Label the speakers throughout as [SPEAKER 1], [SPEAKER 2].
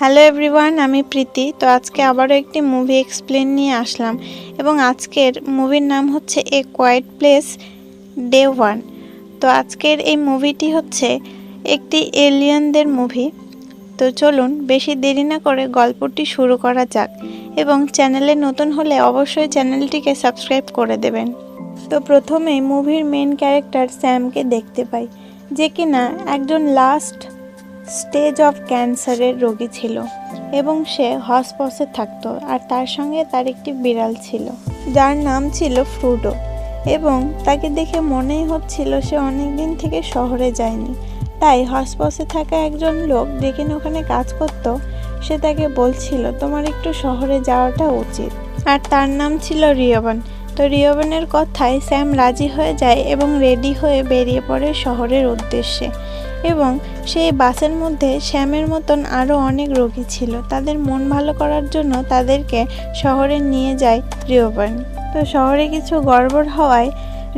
[SPEAKER 1] Hello everyone, আমি প্রীতি। তো আজকে আবারও একটি মুভি এক্সপ্লেন নিয়ে আসলাম এবং আজকের মুভির নাম হচ্ছে a quiet place day one তো আজকের এই মুভিটি হচ্ছে একটি এলিয়ানদের মুভি তো চলুন, বেশি দেরি না করে গল্পটি শুরু করা যাক এবং চ্যানেলে নতুন হলে অবশ্যই চ্যানেলটিকে সাবস্ক্রাইব করে দেবেন। তো প্রথমে মুভির মেন ক্যারেক্টার স্যামকে দেখতে পাই, যে কিনা একজন লাস্ট স্টেজ অফ ক্যান্সারের রোগী ছিল এবং সে হসপসে থাকতো আর তার সঙ্গে তার একটি বিড়াল ছিল। যার নাম ছিল ফ্রুডো এবং তাকে দেখে মনেই হচ্ছিল সে অনেক দিন থেকে শহরে যায়নি। তাই হসপসে থাকা একজন লোক যে ওখানে কাজ করতো। সে তাকে বলছিল, তোমার একটু শহরে যাওয়াটা উচিত। আর তার নাম ছিল রিয়বান। তো রিয়বানের কথায় স্যাম রাজি হয়ে যায় এবং রেডি হয়ে বেরিয়ে পড়ে শহরের উদ্দেশ্যে। এবং সেই বাসের মধ্যে শ্যামের মতন আরও অনেক রোগী ছিল। তাদের মন ভালো করার জন্য তাদেরকে শহরে নিয়ে যায় রিওবান। তো শহরে কিছু গড়বড় হওয়ায়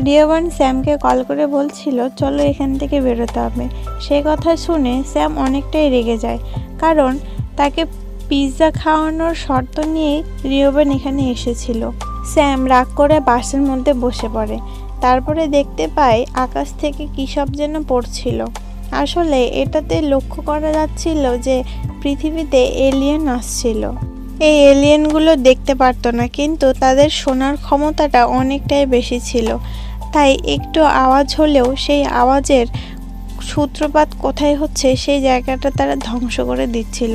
[SPEAKER 1] রিওবান স্যামকে কল করে বলছিল, চলো এখান থেকে বেরোতে হবে। সে কথা শুনে স্যাম অনেকটাই রেগে যায়। কারণ তাকে পিৎজা খাওয়ানোর শর্ত নিয়েই রিওবান এখানে এসেছিল। স্যাম রাগ করে বাসের মধ্যে বসে পড়ে। তারপরে দেখতে পায় আকাশ থেকে কী সব যেন পড়ছিল। আসলে এটাতে লক্ষ্য করা যাচ্ছিল যে পৃথিবীতে এলিয়েন আসছিল। এই এলিয়েনগুলো দেখতে পারতো না, কিন্তু তাদের শোনার ক্ষমতাটা অনেকটাই বেশি ছিল। তাই একটু আওয়াজ হলেও সেই আওয়াজের সূত্রপাত কোথায় হচ্ছে সেই জায়গাটা তারা ধ্বংস করে দিচ্ছিল।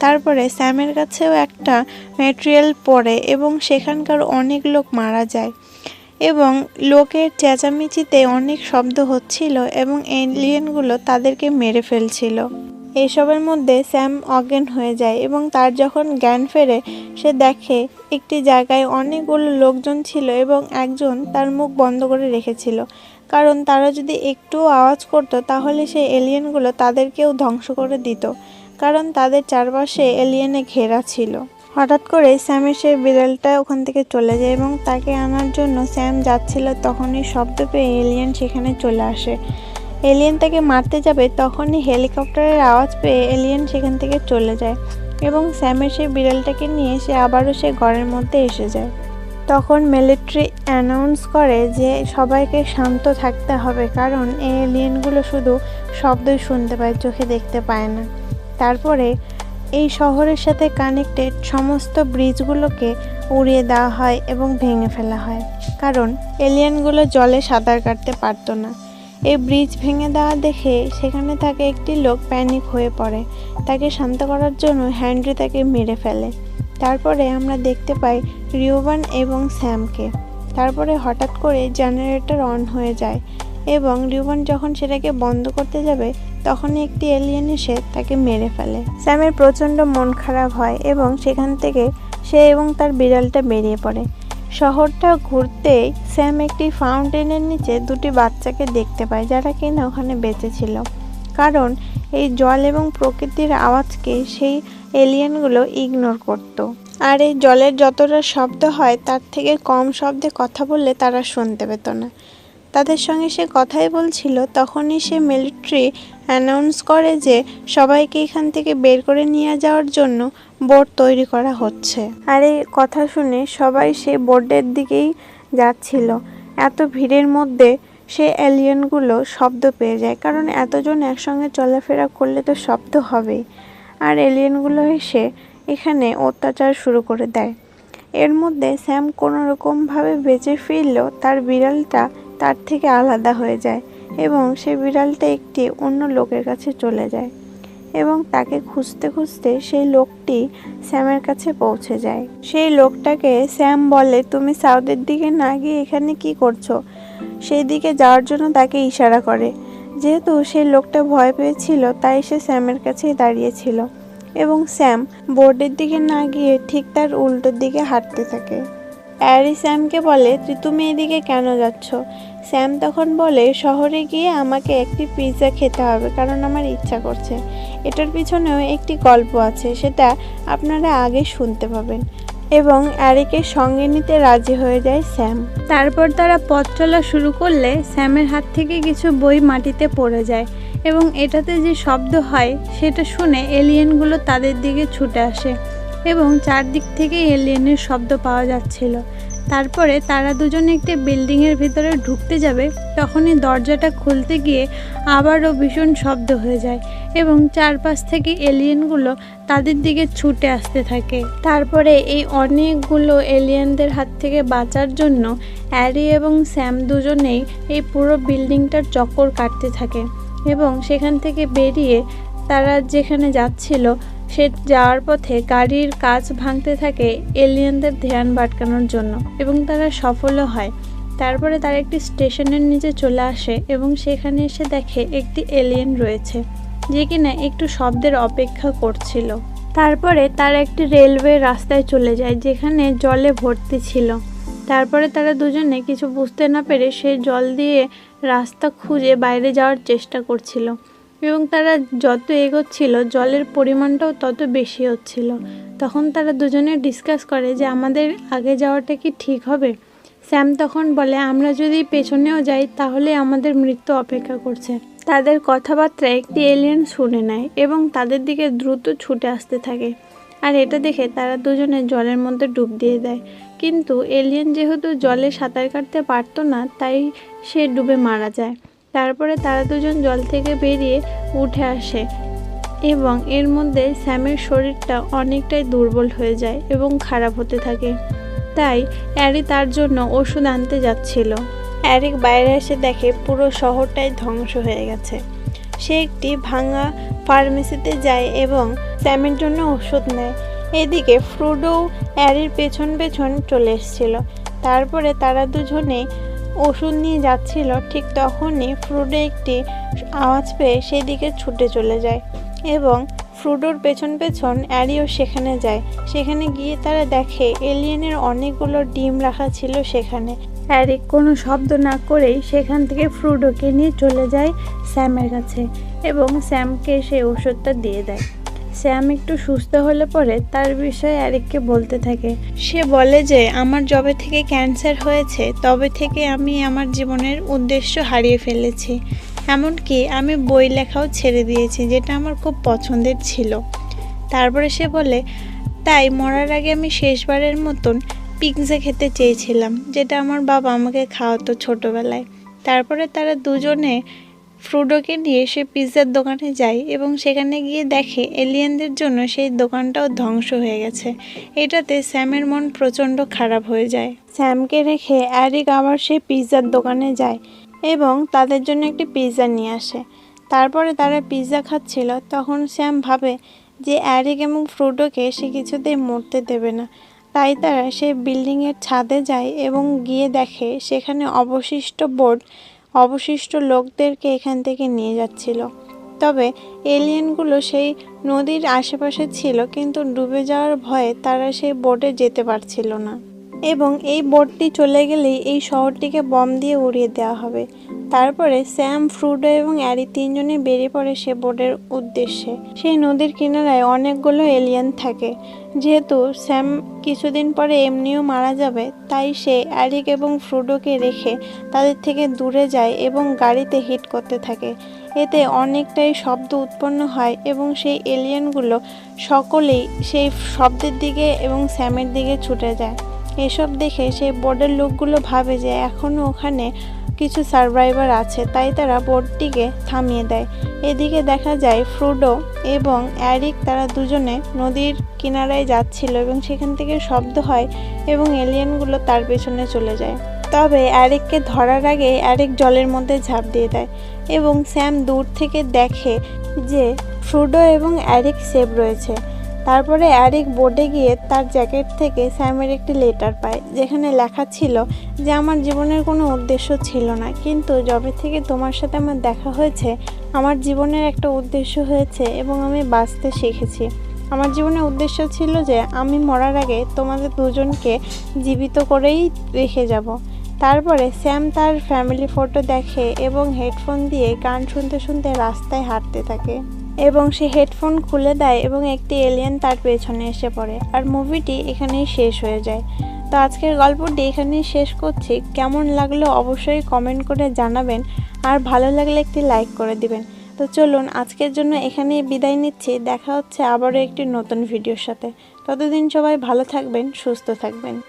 [SPEAKER 1] তারপরে স্যামের কাছেও একটা ম্যাটেরিয়াল পড়ে এবং সেখানকার অনেক লোক মারা যায়। এবং লোকের চেঁচামেচিতে অনেক শব্দ হচ্ছিল এবং এলিয়েনগুলো তাদেরকে মেরে ফেলছিল। এসবের মধ্যে স্যাম অজ্ঞান হয়ে যায় এবং তার যখন জ্ঞান ফেরে, সে দেখে একটি জায়গায় অনেকগুলো লোকজন ছিল এবং একজন তার মুখ বন্ধ করে রেখেছিল। কারণ তারা যদি একটু আওয়াজ করতো, তাহলে সেই এলিয়েনগুলো তাদেরকেও ধ্বংস করে দিত। কারণ তাদের চারপাশে এলিয়েনে ঘেরা ছিল। হঠাৎ করে স্যামের সেই বিড়ালটা ওখান থেকে চলে যায় এবং তাকে আনার জন্য স্যাম যাচ্ছিল তখনই শব্দ পেয়ে এলিয়েন সেখানে চলে আসে। এলিয়েন তাকে মারতে যাবে তখনই হেলিকপ্টারের আওয়াজ পেয়ে এলিয়েন সেখান থেকে চলে যায় এবং স্যামের সেই বিড়ালটাকে নিয়ে সে আবারও সে ঘরের মধ্যে এসে যায়। তখন মিলিটারি অ্যানাউন্স করে যে সবাইকে শান্ত থাকতে হবে কারণ এই এলিয়েনগুলো শুধু শব্দই শুনতে পায়, চোখে দেখতে পায় না। তারপরে এই শহরের সাথে কানেক্টেড সমস্ত ব্রিজগুলোকে উড়িয়ে দেওয়া হয় এবং ভেঙে ফেলা হয়। কারণ এলিয়েনগুলো জলে সাঁতার কাটতে পারতো না। এই ব্রিজ ভেঙে দেওয়া দেখে সেখানে থাকে একটি লোক প্যানিক হয়ে পড়ে। তাকে শান্ত করার জন্য হ্যান্ড্রি তাকে মেরে ফেলে। তারপরে আমরা দেখতে পাই রিওবান এবং স্যামকে তারপরে হঠাৎ করে জেনারেটর অন হয়ে যায়। এবং রিওবান যখন সেটাকে বন্ধ করতে যাবে, তখনই একটি এলিয়েন এসে তাকে মেরে ফেলে। স্যামের প্রচণ্ড মন খারাপ হয় এবং সেখান থেকে সে এবং তার বিড়ালটা বেরিয়ে পড়ে। শহরটা ঘুরতেই স্যাম একটি ফাউন্টেনের নিচে দুটি বাচ্চাকে দেখতে পায়, যারা কিনা ওখানে বেঁচে ছিল। কারণ এই জল এবং প্রকৃতির আওয়াজকে সেই এলিয়েনগুলো ইগনোর করত। আর এই জলের যতটা শব্দ হয়, তার থেকে কম শব্দে কথা বললে তারা শুনতে পেত না। তাদের সঙ্গে সে কথাই বলছিল, তখনই সে মিলিটারি অ্যানাউন্স করে যে সবাইকে এখান থেকে বের করে নিয়ে যাওয়ার জন্য বোর্ড তৈরি করা হচ্ছে। আর এই কথা শুনে সবাই সেই বোর্ডের দিকেই যাচ্ছিল। এত ভিড়ের মধ্যে সে এলিয়েনগুলো শব্দ পেয়ে যায়, কারণ এতজন একসঙ্গে চলাফেরা করলে তো শব্দ হবেই। আর এলিয়েনগুলো এসে এখানে অত্যাচার শুরু করে দেয়। এর মধ্যে স্যাম কোনো রকমভাবে বেঁচে ফিরলেও তার বিড়ালটা তার থেকে আলাদা হয়ে যায় এবং সে বিড়ালটা একটি অন্য লোকের কাছে চলে যায় এবং তাকে খুঁজতে খুঁজতে সেই লোকটি স্যামের কাছে পৌঁছে যায়। সেই লোকটাকে স্যাম বলে, তুমি সাউথের দিকে না গিয়ে এখানে কি করছ? সেই দিকে যাওয়ার জন্য তাকে ইশারা করে। যেহেতু সেই লোকটা ভয় পেয়েছিল, তাই সে স্যামের কাছেই দাঁড়িয়েছিল এবং স্যাম বোর্ডের দিকে না গিয়ে ঠিক তার উল্টোর দিকে হাঁটতে থাকে। অ্যারি স্যামকে বলে তুমি এদিকে কেন যাচ্ছ? স্যাম তখন বলে, শহরে গিয়ে আমাকে একটি পিৎজা খেতে হবে, কারণ আমার ইচ্ছা করছে। এটার পিছনেও একটি গল্প আছে, সেটা আপনারা আগে শুনতে পাবেন। এবং অ্যারিকে সঙ্গে নিতে রাজি হয়ে যায় স্যাম। তারপর তারা পথ চলা শুরু করলে স্যামের হাত থেকে কিছু বই মাটিতে পড়ে যায়
[SPEAKER 2] এবং এটাতে যে শব্দ হয়, সেটা শুনে এলিয়েনগুলো তাদের দিকে ছুটে আসে। এবং চারদিক থেকে এলিয়েনের শব্দ পাওয়া যাচ্ছিল। তারপরে তারা দুজনে একটি বিল্ডিংয়ের ভিতরে ঢুকতে যাবে, তখনই দরজাটা খুলতে গিয়ে আবারও ভীষণ শব্দ হয়ে যায় এবং চারপাশ থেকে এলিয়েনগুলো তাদের দিকে ছুটে আসতে থাকে। তারপরে এই অনেকগুলো এলিয়েনদের হাত থেকে বাঁচার জন্য অ্যারি এবং স্যাম দুজনেই এই পুরো বিল্ডিংটার চক্কর কাটতে থাকে এবং সেখান থেকে বেরিয়ে তারা যেখানে যাচ্ছিল সে যাওয়ার পথে গাড়ির কাজ ভাঙতে থাকে এলিয়েনদের ধ্যান ভাটকানোর জন্য এবং তারা সফলও হয়। তারপরে তারা একটি স্টেশনের নিচে চলে আসে এবং সেখানে এসে দেখে একটি এলিয়েন রয়েছে, যে কিনা একটু শব্দের অপেক্ষা করছিল। তারপরে তার একটি রেলওয়ে রাস্তায় চলে যায়, যেখানে জলে ভর্তি ছিল। তারপরে তারা দুজনে কিছু বুঝতে না পেরে সেই জল দিয়ে রাস্তা খুঁজে বাইরে যাওয়ার চেষ্টা করছিল। এবং তারা যত এগোচ্ছিল, জলের পরিমাণটাও তত বেশি হচ্ছিল। তখন তারা দুজনে ডিসকাস করে যে, আমাদের আগে যাওয়াটা কি ঠিক হবে? স্যাম তখন বলে, আমরা যদি পেছনেও যাই, তাহলে আমাদের মৃত্যু অপেক্ষা করছে। তাদের কথাবার্তা একটি এলিয়েন শুনে নেয় এবং তাদের দিকে দ্রুত ছুটে আসতে থাকে। আর এটা দেখে তারা দুজনে জলের মধ্যে ডুব দিয়ে দেয়। কিন্তু এলিয়েন যেহেতু জলে সাঁতার কাটতে পারতো না, তাই সে ডুবে মারা যায়। তারপরে তারা দুজন জল থেকে বেরিয়ে উঠে আসে এবং এর মধ্যে স্যামের শরীরটা অনেকটাই দুর্বল হয়ে যায় এবং খারাপ হতে থাকে। তাই অ্যারি তার জন্য ওষুধ আনতে যাচ্ছিল। অ্যারিক বাইরে এসে দেখে পুরো শহরটাই ধ্বংস হয়ে গেছে। সে একটি ভাঙা ফার্মেসিতে যায় এবং স্যামের জন্য ওষুধ নেয়। এদিকে ফ্রুডো অ্যারির পেছন পেছন চলে এসেছিল। তারপরে তারা দুজনে ওষুধ নিয়ে যাচ্ছিল, ঠিক তখনই ফ্রুডো একটি আওয়াজ পেয়ে সেদিকে ছুটে চলে যায় এবং ফ্রুডোর পেছন পেছন অ্যারিও সেখানে যায়। সেখানে গিয়ে তারা দেখে এলিয়েনের অনেকগুলো ডিম রাখা ছিল সেখানে। অ্যারিক কোনো শব্দ না করেই সেখান থেকে ফ্রুডোকে নিয়ে চলে যায় স্যামের কাছে এবং স্যামকে সেই ওষুধটা দিয়ে দেয়। স্যাম একটু সুস্থ হলে পরে তার বিষয়ে অ্যারিককে বলতে থাকে। সে বলে যে, আমার জবে থেকে ক্যান্সার হয়েছে, তবে থেকে আমি আমার জীবনের উদ্দেশ্য হারিয়ে ফেলেছি। এমনকি আমি বই লেখাও ছেড়ে দিয়েছি, যেটা আমার খুব পছন্দের ছিল। তারপরে সে বলে, তাই মরার আগে আমি শেষবারের মতন পিৎজা খেতে চেয়েছিলাম, যেটা আমার বাবা আমাকে খাওয়াতো ছোটোবেলায়। তারপরে তারা দুজনে ফ্রুডোকে নিয়ে সে পিৎজার দোকানে যায় এবং সেখানে গিয়ে দেখে এলিয়েনদের জন্য সেই দোকানটাও ধ্বংস হয়ে গেছে। এটাতে স্যামের মন প্রচণ্ড খারাপ হয়ে যায়। স্যামকে রেখে অ্যারিক আবার সেই পিৎজার দোকানে যায় এবং তাদের জন্য একটি পিৎজা নিয়ে আসে। তারপরে তারা পিৎজা খাচ্ছিল, তখন স্যাম ভাবে যে অ্যারিক এবং ফ্রুডোকে সে কিছুতেই মরতে দেবে না। তাই তারা সেই বিল্ডিংয়ের ছাদে যায় এবং গিয়ে দেখে সেখানে অবশিষ্ট বোর্ড অবশিষ্ট লোকদেরকে এখান থেকে নিয়ে যাচ্ছিল। তবে এলিয়েনগুলো সেই নদীর আশেপাশে ছিল, কিন্তু ডুবে যাওয়ার ভয়ে তারা সেই বোটে যেতে পারছিল না। এবং এই বোটটি চলে গেলেই এই শহরটিকে বম দিয়ে উড়িয়ে দেওয়া হবে। তারপরে স্যাম, ফ্রুডো এবং অ্যারি তিনজনে বেরিয়ে পড়ে সে বোর্ডের উদ্দেশ্যে। সেই নদীর কিনারায় অনেকগুলো এলিয়েন থাকে। যেহেতু স্যাম কিছুদিন পরে এমনিও মারা যাবে, তাই সে অ্যারিক এবং ফ্রুডোকে রেখে তাদের থেকে দূরে যায় এবং গাড়িতে হিট করতে থাকে। এতে অনেকটাই শব্দ উৎপন্ন হয় এবং সেই এলিয়েনগুলো সকলেই সেই শব্দের দিকে এবং স্যামের দিকে ছুটে যায়। এসব দেখে সেই বোর্ডের লোকগুলো ভাবে যে এখনও ওখানে কিছু সার্ভাইভার আছে, তাই তারা বোটটিকে থামিয়ে দেয়। এদিকে দেখা যায় ফ্রুডো এবং অ্যারিক তারা দুজনে নদীর কিনারায় যাচ্ছিল এবং সেখান থেকে শব্দ হয় এবং এলিয়েনগুলো তার পেছনে চলে যায়। তবে অ্যারিককে ধরার আগে অ্যারিক জলের মধ্যে ঝাঁপ দিয়ে দেয় এবং স্যাম দূর থেকে দেখে যে ফ্রুডো এবং অ্যারিক সেভ রয়েছে। তারপরে অ্যারিক বোর্ডে গিয়ে তার জ্যাকেট থেকে স্যামের একটি লেটার পায়, যেখানে লেখা ছিল যে, আমার জীবনের কোনো উদ্দেশ্য ছিল না, কিন্তু যবে থেকে তোমার সাথে আমার দেখা হয়েছে, আমার জীবনের একটা উদ্দেশ্য হয়েছে এবং আমি বাঁচতে শিখেছি। আমার জীবনের উদ্দেশ্য ছিল যে, আমি মরার আগে তোমাদের দুজনকে জীবিত করেই রেখে যাব। তারপরে স্যাম তার ফ্যামিলি ফটো দেখে এবং হেডফোন দিয়ে গান শুনতে শুনতে রাস্তায় হাঁটতে থাকে। এবং সে হেডফোন খুলে দেয় এবং একটি এলিয়েন তার পেছনে এসে পড়ে। আর মুভিটি এখানেই শেষ হয়ে যায়। তো আজকের গল্পটি এখানেই শেষ করছি। কেমন লাগল অবশ্যই কমেন্ট করে জানাবেন। আর ভালো লাগলে একটি লাইক করে দিবেন।
[SPEAKER 1] তো চলুন, আজকের জন্য এখানেই বিদায় নিচ্ছি। দেখা হচ্ছে আবারও একটি নতুন ভিডিওর সাথে। ততদিন সবাই ভালো থাকবেন, সুস্থ থাকবেন।